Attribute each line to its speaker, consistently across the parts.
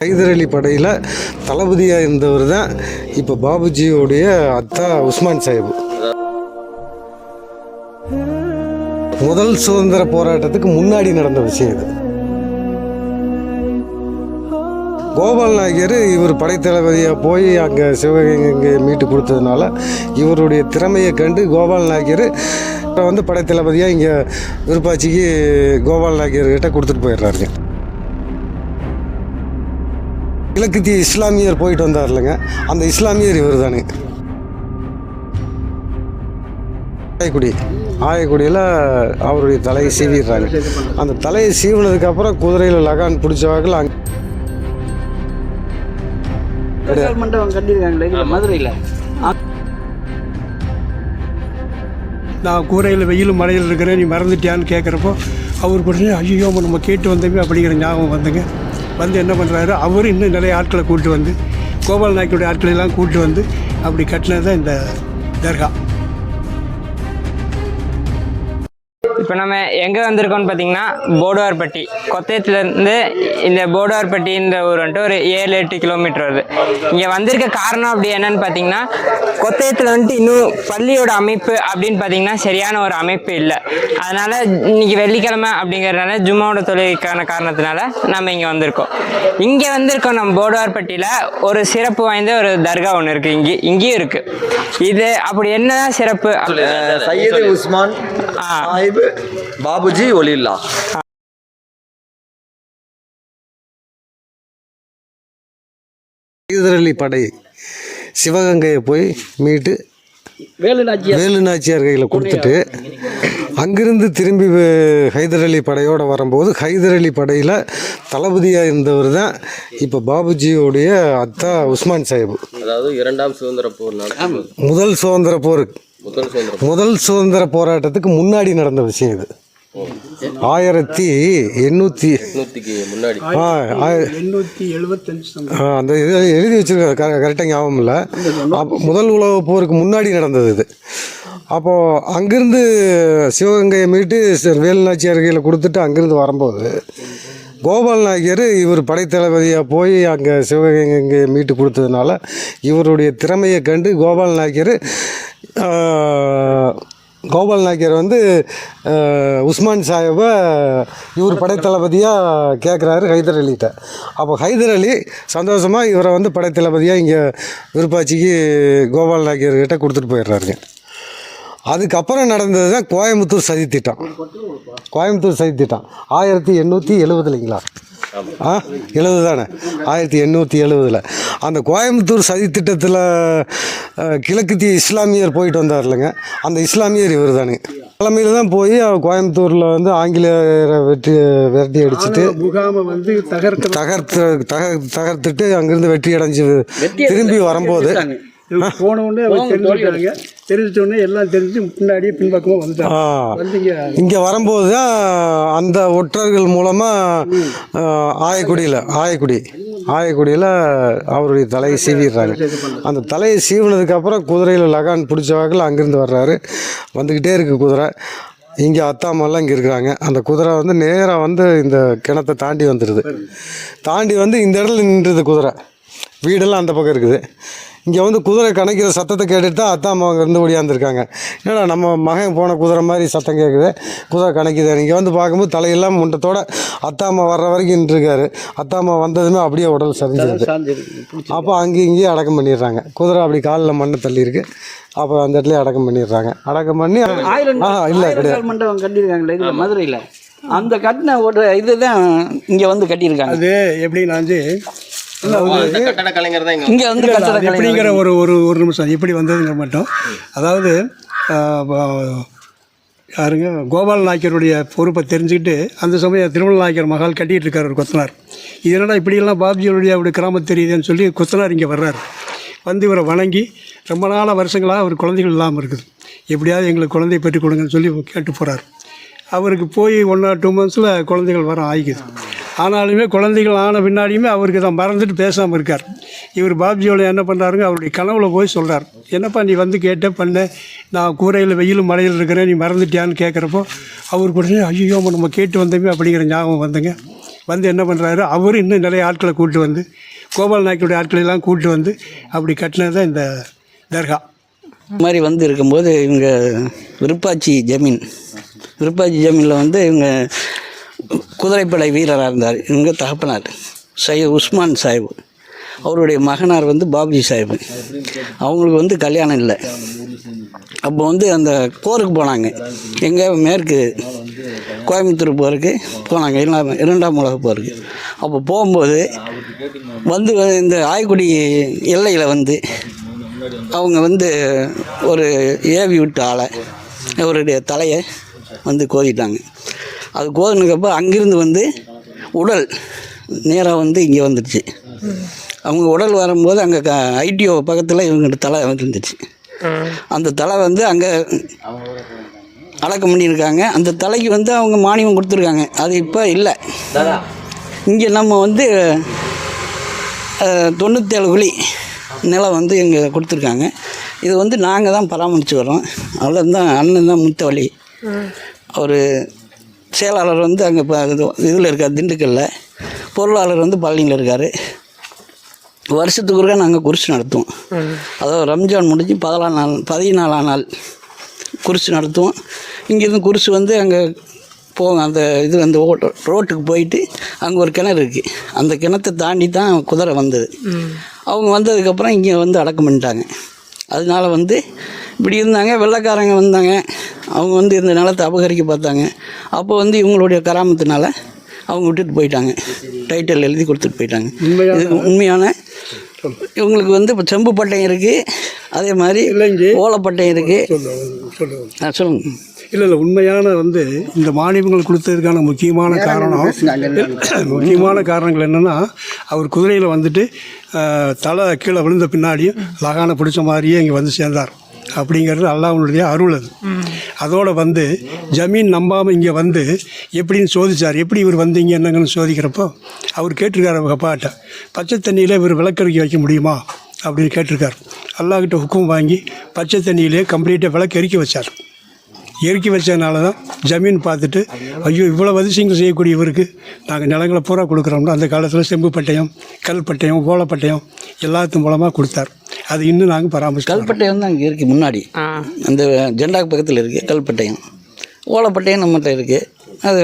Speaker 1: ஹைதர் அலி படையில் தளபதியாக இருந்தவர் தான் இப்போ பாபுஜியோடைய அத்தா உஸ்மான் சாஹிப். முதல் சுதந்திர போராட்டத்துக்கு முன்னாடி நடந்த விஷயம் இது. கோபால் நாயகர் இவர் படைத்தளபதியாக போய் அங்கே சிவகங்கை மீட்டு கொடுத்ததுனால இவருடைய திறமையை கண்டு கோபால் நாயகர் இப்போ வந்து படைத்தளபதியாக இங்கே விருப்பாச்சிக்கு கோபால் நாயகர்கிட்ட கொடுத்துட்டு போயிடுறாருங்க. கிழக்குத்திய இஸ்லாமியர் போயிட்டு வந்தார் இல்லைங்க அந்த இஸ்லாமியர் இவர் தானே ஆயக்குடி ஆயக்குடியில் அவருடைய தலையை சீவிடுறாங்க. அந்த தலையை சீவினதுக்கப்புறம் குதிரையில் லகான் பிடிச்சவாக்கில் அங்கே
Speaker 2: பெரியார் மண்டபம் கட்டியிருக்காங்களே இங்க மதுரையில்?
Speaker 3: நான் கூரையில் வெயில் மழையில் இருக்கிறேன் நீ மறந்துட்டியான்னு கேட்குறப்போ அவர் உடனே ஐயோ நம்ம கேட்டு வந்தோமே அப்படிங்கிற ஞாபகம் வந்துங்க. வந்து என்ன பண்ணுறாரு அவர் இன்னும் நிறைய ஆட்களை கூப்பிட்டு வந்து கோபால் நாயக்கருடைய ஆட்களை எல்லாம் கூப்பிட்டு வந்து அப்படி கட்டினது தான் இந்த தர்கா.
Speaker 4: இப்போ நம்ம எங்கே வந்திருக்கோம்னு பார்த்தீங்கன்னா போடுவார்பட்டி. கொத்தயத்துலேருந்து இந்த போடுவார்பட்டின்ற ஊர் வந்துட்டு ஒரு ஏழு எட்டு கிலோமீட்டர் வருது. இங்கே வந்திருக்க காரணம் அப்படி என்னன்னு பார்த்தீங்கன்னா கொத்தயத்தில் வந்துட்டு இன்னும் பள்ளியோட அமைப்பு அப்படின்னு பார்த்தீங்கன்னா சரியான ஒரு அமைப்பு இல்லை. அதனால் இன்றைக்கி வெள்ளிக்கிழமை அப்படிங்கிறதுனால ஜும்மாவோட தொழிலுக்கான காரணத்தினால நம்ம இங்கே வந்திருக்கோம். இங்கே வந்திருக்கோம் நம்ம போடுவார்பட்டியில் ஒரு சிறப்பு வாய்ந்த ஒரு தர்கா ஒன்று இருக்குது இங்கே இங்கேயும் இருக்குது இது அப்படி என்னதான் சிறப்பு?
Speaker 5: சையது உஸ்மான். சாஹிப் பாபுஜி ஒலில்லா
Speaker 1: ஹைதர் அலி படை சிவகங்கையை போய் மீட்டு
Speaker 2: வேலு நாச்சியார்.
Speaker 1: கையில் கொடுத்துட்டு அங்கிருந்து திரும்பி ஹைதர் அலி படையோடு வரும்போது ஹைதர் அலி படையில் தளபதியாக இருந்தவர் தான் இப்போ பாபுஜியோடைய அத்தா உஸ்மான் சாஹிப்.
Speaker 6: அதாவது இரண்டாம் சுதந்திர போர்
Speaker 1: முதல் சுதந்திர போர்.
Speaker 6: முதல் சுதந்திர
Speaker 1: போராட்டத்துக்கு முன்னாடி நடந்த விஷயம் இது. ஆயிரத்தி எண்ணூற்றி அந்த இது எழுதி வச்சிருக்க கரெக்டாக ஞாபகம் இல்லை. அப்போ முதல் உலகப் போருக்கு முன்னாடி நடந்தது இது. அப்போது அங்கேருந்து சிவகங்கையை மீட்டு வேலு நாச்சியார் கையில் கொடுத்துட்டு அங்கேருந்து வரும்போது கோபால் நாயக்கர் இவர் படைத்தளபதியாக போய் அங்கே சிவகங்கையை மீட்டு கொடுத்ததுனால இவருடைய திறமையை கண்டு கோபால் நாயக்கர் கோபால் நாயக்கர் வந்து உஸ்மான் சாஹிபை இவர் படைத்தளபதியாக கேட்குறாரு ஹைதர் அலிகிட்ட. அப்போ ஹைதர் அலி சந்தோஷமாக இவரை வந்து படைத்தளபதியாக இங்கே விருப்பாச்சிக்கு கோபால் நாயக்கர்கிட்ட கொடுத்துட்டு போயிடுறாருங்க. அதுக்கப்புறம் நடந்தது தான் கோயம்புத்தூர் சதி திட்டம். கோயம்புத்தூர் சதி திட்டம். ஆயிரத்தி எண்ணூற்றி எழுபதுலைங்களா ஆ எழுபது தானே ஆயிரத்தி எண்ணூற்றி எழுபதில். அந்த கோயம்புத்தூர் சதி திட்டத்தில் கிழக்குத்திய இஸ்லாமியர் போயிட்டு வந்தார் இல்லைங்க அந்த இஸ்லாமியர் இவர் தானே தலைமையில் தான் போய் கோயம்புத்தூரில் வந்து ஆங்கிலேயரை வெற்றி விரட்டி அடிச்சுட்டு
Speaker 3: முகாமை வந்து
Speaker 1: தகர்த்து தக தகர்த்துட்டு அங்கேருந்து வெற்றி அடைஞ்சு திரும்பி வரும்போது
Speaker 3: போன உடனே எல்லாம் தெரிஞ்சு முன்னாடியே பின்பக்கமாக வந்துட்டாங்க. இங்கே
Speaker 1: வரும்போது தான் அந்த ஒற்றர்கள் மூலமாக ஆயக்குடியில் ஆயக்குடி ஆயக்குடியில் அவருடைய தலையை சீவிடுறாங்க. அந்த தலையை சீவினதுக்கப்புறம் குதிரையில் லகான் பிடிச்ச வாக்கில் அங்கேருந்து வர்றாரு. வந்துக்கிட்டே இருக்குது குதிரை. இங்கே அத்தாமெல்லாம் இங்கே இருக்கிறாங்க. அந்த குதிரை வந்து நேராக வந்து இந்த கிணத்தை தாண்டி வந்துடுது தாண்டி வந்து இந்த இடத்துல நின்றுது குதிரை. வீடெல்லாம் அந்த பக்கம் இருக்குது. இங்கே வந்து குதிரை கணக்கிற சத்தத்தை கேட்டுட்டு தான் அத்தா அம்மா அங்கேருந்து ஓடியாந்துருக்காங்க என்னடா நம்ம மகன் போன குதிரை மாதிரி சத்தம் கேட்குது குதிரை கணக்குது. இங்கே வந்து பார்க்கும்போது தலையெல்லாம் முண்டத்தோட அத்தா அம்மா வர்ற வரைக்கும் நின்றுருக்காரு. அத்தா அம்மா வந்ததுமே அப்படியே உடல் சரிஞ்சிருது. அப்போ அங்கேயும் இங்கேயும் அடக்கம் பண்ணிடுறாங்க. குதிரை அப்படி காலில் மண்ணை தள்ளி இருக்கு அப்போ அந்த இடத்துல அடக்கம் பண்ணிடுறாங்க. அடக்கம் பண்ணி
Speaker 2: ஆயிரம்
Speaker 1: ஆ இல்லை கிடையாது.
Speaker 2: மண்டபம் கட்டியிருக்காங்களே மதுரையில்? அந்த கட்டின ஒரு இதுதான் இங்க வந்து கட்டியிருக்காங்க.
Speaker 3: அது எப்படின்னா வந்து
Speaker 6: இங்க
Speaker 2: இங்க வந்து
Speaker 3: எப்படிங்கிற ஒரு ஒரு ஒரு நிமிஷம் எப்படி வந்ததுங்கிற மட்டும். அதாவது யாருங்க? கோபால் நாயக்கருடைய பொறுப்பை தெரிஞ்சுக்கிட்டு அந்த சமயம் திருமல நாயக்கர் மகால் கட்டிகிட்டு இருக்கார் ஒரு கொத்தனார். இது என்னடா இப்படியெல்லாம் பாப்ஜியோடைய அப்படி கிராமம் தெரியுதுன்னு சொல்லி கொத்தனார் இங்கே வர்றாரு. வந்து இவரை வணங்கி ரொம்ப நாளாக வருஷங்களாக அவர் குழந்தைகள் இல்லாமல் இருக்குது. எப்படியாவது எங்களுக்கு குழந்தை பெற்றுக் கொடுங்கன்னு சொல்லி கேட்டு போகிறார் அவருக்கு போய் ஒன் ஆர் டூ மந்த்ஸில் குழந்தைகள் வர ஆகிக்குது ஆனாலுமே குழந்தைகள் ஆன பின்னாடியுமே அவருக்கு தான் மறந்துட்டு பேசாமல் இருக்கார். இவர் பாப்ஜியோட என்ன பண்ணுறாருங்க அவருடைய கனவுல போய் சொல்கிறார் என்னப்பா நீ வந்து கேட்ட பண்ண நான் கூரையில் வெயிலும் மழையில் இருக்கிறேன் நீ மறந்துட்டியான்னு கேட்குறப்போ அவருக்கு உடனே ஐயோ நம்ம கேட்டு வந்தோமே அப்படிங்கிற ஞாபகம் வந்துங்க. வந்து என்ன பண்ணுறாரு அவரும் இன்னும் நிறைய ஆட்களை கூப்பிட்டு வந்து கோபால் நாயக்கருடைய ஆட்களை எல்லாம் கூப்பிட்டு வந்து அப்படி கட்டினது தான் இந்த தர்கா.
Speaker 2: இந்த மாதிரி வந்து இருக்கும்போது இவங்க விருப்பாச்சி ஜமீன். விருப்பாச்சி ஜமீனில் வந்து இவங்க குதிரைப்படை வீரராக இருந்தார். இவங்க தகப்பனார் சையத் உஸ்மான் சாஹிப். அவருடைய மகனார் வந்து பாபுஜி சாஹிப். அவங்களுக்கு வந்து கல்யாணம் இல்லை. அப்போ வந்து அந்த போருக்கு போனாங்க. எங்கே மேற்கு கோயம்புத்தூர் போருக்கு போனாங்க. இரண்டாம் இரண்டாம் உலக போருக்கு. அப்போ போகும்போது வந்து இந்த ஆய்குடி எல்லையில் வந்து அவங்க வந்து ஒரு ஏவி விட்ட ஆளை அவருடைய தலையை வந்து கோதிட்டாங்க. அது கோதினதுக்கப்போ அங்கிருந்து வந்து உடல் நேராக வந்து இங்கே வந்துடுச்சு. அவங்க உடல் வரும்போது அங்கே க ஐடிஓ பக்கத்தில் இவங்க தலை வந்துருந்துச்சு அந்த தலை வந்து அங்கே அடக்கம் பண்ணியிருக்காங்க. அந்த தலைக்கு வந்து அவங்க மானியம் கொடுத்துருக்காங்க. அது இப்போ இல்லை. இங்கே நம்ம வந்து அஹ், தொண்ணூத்தேழு குழி நிலம் வந்து இங்கே கொடுத்துருக்காங்க. இது வந்து நாங்கள் தான் பராமரித்து வரோம் அவ்வளோ தான் அண்ணன் தான் முத்தவழி அவர் செயலாளர் வந்து அங்கே இப்போ இதில் இருக்கார் திண்டுக்கல்லில் பொருளாளர் வந்து பழனியில் இருக்கார். வருஷத்துக்கு ஒருக்கா நாங்கள் குருசு நடத்துவோம். அதாவது ரம்ஜான் முடிஞ்சு பதினாலாம் நாள் பதினாலாம் நாள் குருசு நடத்துவோம். இங்கேருந்து குருசு வந்து அங்கே போகும் அந்த இது அந்த ஓ- ரோட்டுக்கு போயிட்டு அங்கே ஒரு கிணறு இருக்குது அந்த கிணத்தை தாண்டி தான் குதிரை வந்தது. அவங்க வந்ததுக்கப்புறம் இங்கே வந்து அடக்கம் பண்ணிட்டாங்க. அதனால வந்து இப்படி இருந்தாங்க வெள்ளைக்காரங்க வந்தாங்க. அவங்க வந்து இந்த நிலத்தை அபகரிக்க பார்த்தாங்க. அப்போ வந்து இவங்களுடைய கராமத்தினால அவங்க விட்டுட்டு போயிட்டாங்க. டைட்டில் எழுதி கொடுத்துட்டு போயிட்டாங்க. இது உண்மையான இவங்களுக்கு வந்து இப்போ செம்பு பட்டயம் இருக்குது அதே மாதிரி. ஓலைப்பட்டயம் இருக்குது சொல்லுங்கள்
Speaker 3: இல்லை இல்லை உண்மையான வந்து இந்த மானியங்கள் கொடுத்ததுக்கான முக்கியமான காரணம் முக்கியமான காரணங்கள் என்னென்னா அவர் குதிரையில் வந்துட்டு தலை கீழே விழுந்த பின்னாடியும் லகானை பிடிச்ச மாதிரியே இங்கே வந்து சேர்ந்தார். அப்படிங்கிறது அல்லாஹ்வுடைய அருள் அது. அதோடு வந்து ஜமீன் நம்பாமல் இங்கே வந்து எப்படின்னு சோதிச்சார். எப்படி இவர் வந்தீங்க என்னங்கன்னு சோதிக்கிறப்போ அவர் கேட்டிருக்கார் அவங்க அப்பாட்ட. பச்சை தண்ணியில் இவர் விளக்கறிக்கை வைக்க முடியுமா? அப்படின்னு கேட்டிருக்கார். அல்லாஹ்கிட்ட ஹுக்கும் வாங்கி பச்சை தண்ணியிலே கம்ப்ளீட்டாக விளக்கு எரிக்க வச்சார். இறக்கி வச்சதுனால தான் ஜமீன் பார்த்துட்டு ஐயோ இவ்வளோ அதிசயங்கள் செய்யக்கூடிய இவருக்கு. நாங்கள் நிலங்களை பூரா கொடுக்குறோம்னா அந்த காலத்தில் செம்பு பட்டயம் கல் பட்டயம் ஓலப்பட்டயம் எல்லாத்து மூலமாக கொடுத்தார். அது இன்னும் நாங்கள் பராமரிச்சு
Speaker 2: கல்பட்டயம் தான் அங்கே இருக்குது முன்னாடி. அந்த ஜெண்டாக்கு பக்கத்தில் இருக்குது கல்பட்டயம். ஓலைப்பட்டயம் நம்மகிட்ட இருக்குது அது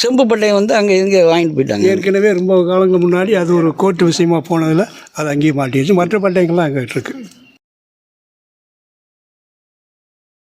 Speaker 2: செம்பு பட்டயம் வந்து அங்கே இங்கே வாங்கிட்டு போயிட்டாங்க.
Speaker 3: ஏற்கனவே ரொம்ப காலங்கள் முன்னாடி அது ஒரு கோர்ட்டு விஷயமா போனதில் அது அங்கேயே மாட்டிடுச்சு மற்ற பட்டயங்கள்லாம் அங்கே இருக்குது